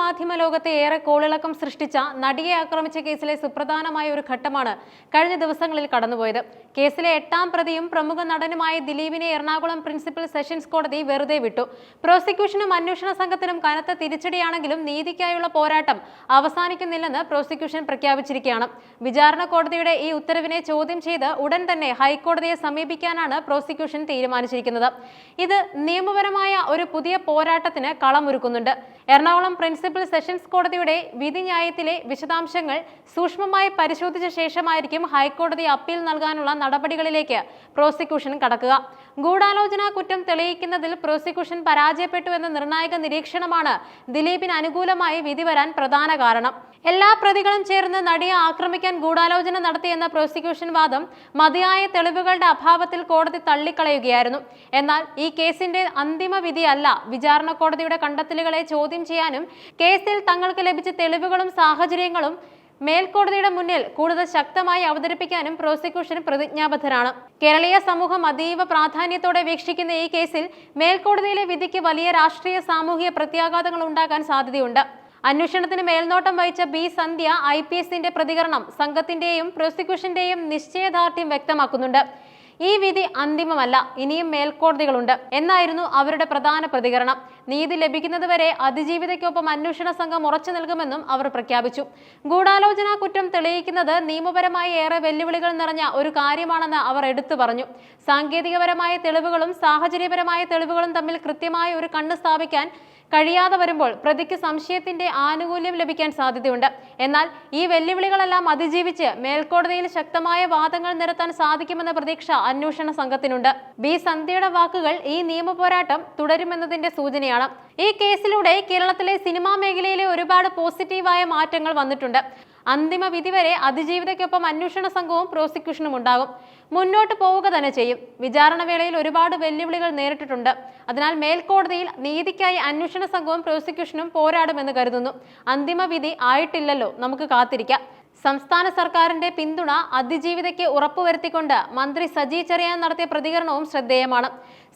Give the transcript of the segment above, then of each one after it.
മാധ്യമ ലോകത്തെ ഏറെ കോളിളക്കം സൃഷ്ടിച്ച നടിയെ ആക്രമിച്ച കേസിലെ സുപ്രധാനമായ ഒരു ഘട്ടമാണ് കഴിഞ്ഞ ദിവസങ്ങളിൽ കടന്നുപോയത്. കേസിലെ എട്ടാം പ്രതിയും പ്രമുഖ നടനുമായ ദിലീപിനെ എറണാകുളം പ്രിൻസിപ്പൽ സെഷൻസ് കോടതി വെറുതെ വിട്ടു. പ്രോസിക്യൂഷനും അന്വേഷണ സംഘത്തിനും കനത്ത തിരിച്ചടിയാണെങ്കിലും നീതിക്കായുള്ള പോരാട്ടം അവസാനിക്കുന്നില്ലെന്ന് പ്രോസിക്യൂഷൻ പ്രഖ്യാപിച്ചിരിക്കുകയാണ്. വിചാരണ കോടതിയുടെ ഈ ഉത്തരവിനെ ചോദ്യം ചെയ്ത് ഉടൻ തന്നെ ഹൈക്കോടതിയെ സമീപിക്കാനാണ് പ്രോസിക്യൂഷൻ തീരുമാനിച്ചിരിക്കുന്നത്. ഇത് നിയമപരമായ ഒരു പുതിയ പോരാട്ടത്തിന് കളമൊരുക്കുന്നുണ്ട്. എറണാകുളം പ്രിൻസിപ്പൽ സെഷൻസ് കോടതിയുടെ വിധി ന്യായത്തിലെ വിശദാംശങ്ങൾ സൂക്ഷ്മമായി പരിശോധിച്ച ശേഷമായിരിക്കും ഹൈക്കോടതി അപ്പീൽ നൽകാനുള്ള നടപടികളിലേക്ക് പ്രോസിക്യൂഷൻ കടക്കുക. ഗൂഢാലോചന കുറ്റം തെളിയിക്കുന്നതിൽ പ്രോസിക്യൂഷൻ പരാജയപ്പെട്ടു എന്ന നിർണായക നിരീക്ഷണമാണ് ദിലീപിന് അനുകൂലമായി വിധി വരാൻ പ്രധാന കാരണം. എല്ലാ പ്രതികളും ചേർന്ന് നടിയെ ആക്രമിക്കാൻ ഗൂഢാലോചന നടത്തിയെന്ന പ്രോസിക്യൂഷൻ വാദം മതിയായ തെളിവുകളുടെ അഭാവത്തിൽ കോടതി തള്ളിക്കളയുകയായിരുന്നു. എന്നാൽ ഈ കേസിന്റെ അന്തിമ വിധിയല്ല വിചാരണ കോടതിയുടെ കണ്ടെത്തലുകളെ ചോദ്യം ചെയ്യാനും കേസിൽ തങ്ങൾക്ക് ലഭിച്ച തെളിവുകളും സാഹചര്യങ്ങളും മേൽക്കോടതിയുടെ മുന്നിൽ കൂടുതൽ ശക്തമായി അവതരിപ്പിക്കാനും പ്രോസിക്യൂഷൻ പ്രതിജ്ഞാബദ്ധരാണ്. കേരളീയ സമൂഹം അതീവ പ്രാധാന്യത്തോടെ വീക്ഷിക്കുന്ന ഈ കേസിൽ മേൽക്കോടതിയിലെ വിധിക്ക് വലിയ രാഷ്ട്രീയ സാമൂഹിക പ്രത്യാഘാതങ്ങൾ ഉണ്ടാകാൻ സാധ്യതയുണ്ട്. അന്വേഷണത്തിന് മേൽനോട്ടം വഹിച്ച ബി സന്ധ്യ ഐ പി എസിന്റെ പ്രതികരണം സംഘത്തിന്റെയും പ്രോസിക്യൂഷന്റെയും നിശ്ചയദാർഢ്യം വ്യക്തമാക്കുന്നുണ്ട്. ഈ വിധി അന്തിമമല്ല ഇനിയും മേൽക്കോടതികളുണ്ട് എന്നായിരുന്നു അവരുടെ പ്രധാന പ്രതികരണം. നീതി ലഭിക്കുന്നതുവരെ അതിജീവിതയ്ക്കൊപ്പം അന്വേഷണ സംഘം ഉറച്ചു നൽകുമെന്നും അവർ പ്രഖ്യാപിച്ചു. ഗൂഢാലോചന കുറ്റം തെളിയിക്കുന്നത് നിയമപരമായി ഏറെ വെല്ലുവിളികൾ നിറഞ്ഞ ഒരു കാര്യമാണെന്ന് അവർ എടുത്തു പറഞ്ഞു. സാങ്കേതികപരമായ തെളിവുകളും സാഹചര്യപരമായ തെളിവുകളും തമ്മിൽ കൃത്യമായ ഒരു കണ്ണ് സ്ഥാപിക്കാൻ കഴിയാതെ വരുമ്പോൾ പ്രതിക്ക് സംശയത്തിന്റെ ആനുകൂല്യം ലഭിക്കാൻ സാധ്യതയുണ്ട്. എന്നാൽ ഈ വെല്ലുവിളികളെല്ലാം അതിജീവിച്ച് മേൽക്കോടതിയിൽ ശക്തമായ വാദങ്ങൾ നിരത്താൻ സാധിക്കുമെന്ന പ്രതീക്ഷ അന്വേഷണ സംഘത്തിനുണ്ട്. ബി. സന്ധ്യയുടെ വാക്കുകൾ ഈ നിയമ പോരാട്ടം തുടരുമെന്നതിന്റെ സൂചനയാണ്. ഈ കേസിലൂടെ കേരളത്തിലെ സിനിമാ മേഖലയിലെ ഒരുപാട് പോസിറ്റീവായ മാറ്റങ്ങൾ വന്നിട്ടുണ്ട്. അന്തിമ വിധി വരെ അതിജീവിതയ്ക്കൊപ്പം അന്വേഷണ സംഘവും പ്രോസിക്യൂഷനും ഉണ്ടാകും. മുന്നോട്ട് പോവുക തന്നെ ചെയ്യും. വിചാരണ വേളയിൽ ഒരുപാട് വെല്ലുവിളികൾ നേരിട്ടിട്ടുണ്ട്. അതിനാൽ മേൽക്കോടതിയിൽ നീതിക്കായി അന്വേഷണ സംഘവും പ്രോസിക്യൂഷനും പോരാടുമെന്ന് കരുതുന്നു. അന്തിമ വിധി ആയിട്ടില്ലല്ലോ. നമുക്ക് കാത്തിരിക്കാം. സംസ്ഥാന സർക്കാരിന്റെ പിന്തുണ അതിജീവിതയ്ക്ക് ഉറപ്പുവരുത്തിക്കൊണ്ട് മന്ത്രി സജി ചെറിയാൻ നടത്തിയ പ്രതികരണവും ശ്രദ്ധേയമാണ്.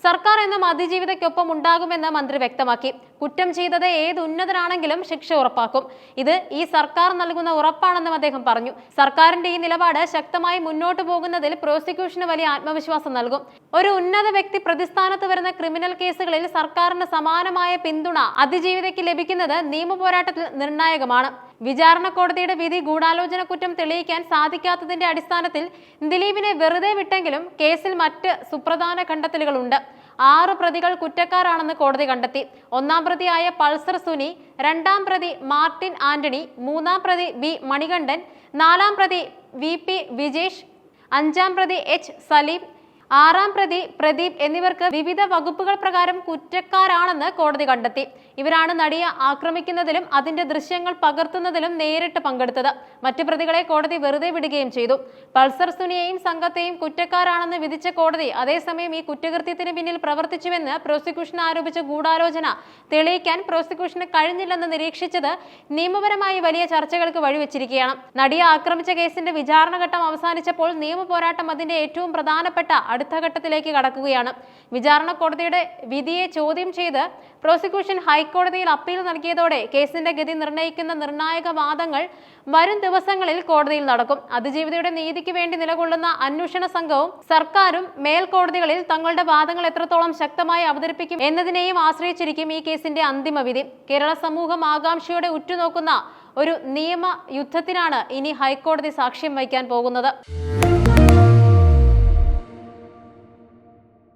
സർക്കാർ എന്നും അതിജീവിതയ്ക്കൊപ്പം ഉണ്ടാകുമെന്ന് മന്ത്രി വ്യക്തമാക്കി. കുറ്റം ചെയ്തത് ഏത് ഉന്നതനാണെങ്കിലും ശിക്ഷ ഉറപ്പാക്കും. ഇത് ഈ സർക്കാർ നൽകുന്ന ഉറപ്പാണെന്നും അദ്ദേഹം പറഞ്ഞു. സർക്കാരിന്റെ ഈ നിലപാട് ശക്തമായി മുന്നോട്ടു പോകുന്നതിൽ പ്രോസിക്യൂഷന് വലിയ ആത്മവിശ്വാസം നൽകും. ഒരു ഉന്നത വ്യക്തി പ്രതിസ്ഥാനത്ത് വരുന്ന ക്രിമിനൽ കേസുകളിൽ സർക്കാരിന് സമാനമായ പിന്തുണ അതിജീവിതയ്ക്ക് ലഭിക്കുന്നത് നിയമപോരാട്ടത്തിൽ നിർണായകമാണ്. വിചാരണ കോടതിയുടെ വിധി ഗൂഢാലോചന കുറ്റം തെളിയിക്കാൻ സാധിക്കാത്തതിന്റെ അടിസ്ഥാനത്തിൽ ദിലീപിനെ വെറുതെ വിട്ടെങ്കിലും കേസിൽ മറ്റ് സുപ്രധാന കണ്ടെത്തലുകളുണ്ട്. ആറ് പ്രതികൾ കുറ്റക്കാരാണെന്ന് കോടതി കണ്ടെത്തി. ഒന്നാം പ്രതിയായ പൾസർ സുനി രണ്ടാം പ്രതി മാർട്ടിൻ ആന്റണി മൂന്നാം പ്രതി ബി മണികണ്ഠൻ നാലാം പ്രതി വി പി വിജേഷ് അഞ്ചാം പ്രതി എച്ച് സലീം ആറാം പ്രതി പ്രദീപ് എന്നിവർക്ക് വിവിധ വകുപ്പുകൾ പ്രകാരം കുറ്റക്കാരാണെന്ന് കോടതി കണ്ടെത്തി. ഇവരാണ് നടിയെ ആക്രമിക്കുന്നതിലും അതിന്റെ ദൃശ്യങ്ങൾ പകർത്തുന്നതിലും നേരിട്ട് പങ്കെടുത്തത്. മറ്റു പ്രതികളെ കോടതി വെറുതെ വിടുകയും ചെയ്തു. പൾസർ സുനിയെയും സംഘത്തെയും കുറ്റക്കാരാണെന്ന് വിധിച്ച കോടതി അതേസമയം ഈ കുറ്റകൃത്യത്തിന് പിന്നിൽ പ്രവർത്തിച്ചുവെന്ന് പ്രോസിക്യൂഷൻ ആരോപിച്ച ഗൂഢാലോചന തെളിയിക്കാൻ പ്രോസിക്യൂഷന് കഴിഞ്ഞില്ലെന്ന് നിരീക്ഷിച്ചത് നിയമപരമായി വലിയ ചർച്ചകൾക്ക് വഴിവെച്ചിരിക്കുകയാണ്. നടിയെ ആക്രമിച്ച കേസിന്റെ വിചാരണഘട്ടം അവസാനിച്ചപ്പോൾ നിയമ പോരാട്ടം അതിന്റെ ഏറ്റവും പ്രധാനപ്പെട്ട അടുത്ത ഘട്ടത്തിലേക്ക് കടക്കുകയാണ്. വിചാരണ കോടതിയുടെ വിധിയെ ചോദ്യം ചെയ്ത് പ്രോസിക്യൂഷൻ ഹൈക്കോടതിയിൽ അപ്പീൽ നൽകിയതോടെ കേസിന്റെ ഗതി നിർണയിക്കുന്ന നിർണായക വാദങ്ങൾ വരും ദിവസങ്ങളിൽ കോടതിയിൽ നടക്കും. അതിജീവിതയുടെ നീതിക്ക് വേണ്ടി നിലകൊള്ളുന്ന അന്വേഷണ സംഘവും സർക്കാരും മേൽക്കോടതികളിൽ തങ്ങളുടെ വാദങ്ങൾ എത്രത്തോളം ശക്തമായി അവതരിപ്പിക്കും എന്നതിനെയും ആശ്രയിച്ചിരിക്കും ഈ കേസിന്റെ അന്തിമ വിധി. കേരള സമൂഹം ആകാംക്ഷയോടെ ഉറ്റുനോക്കുന്ന ഒരു നിയമ യുദ്ധത്തിനാണ് ഇനി ഹൈക്കോടതി സാക്ഷ്യം വഹിക്കാൻ പോകുന്നത്.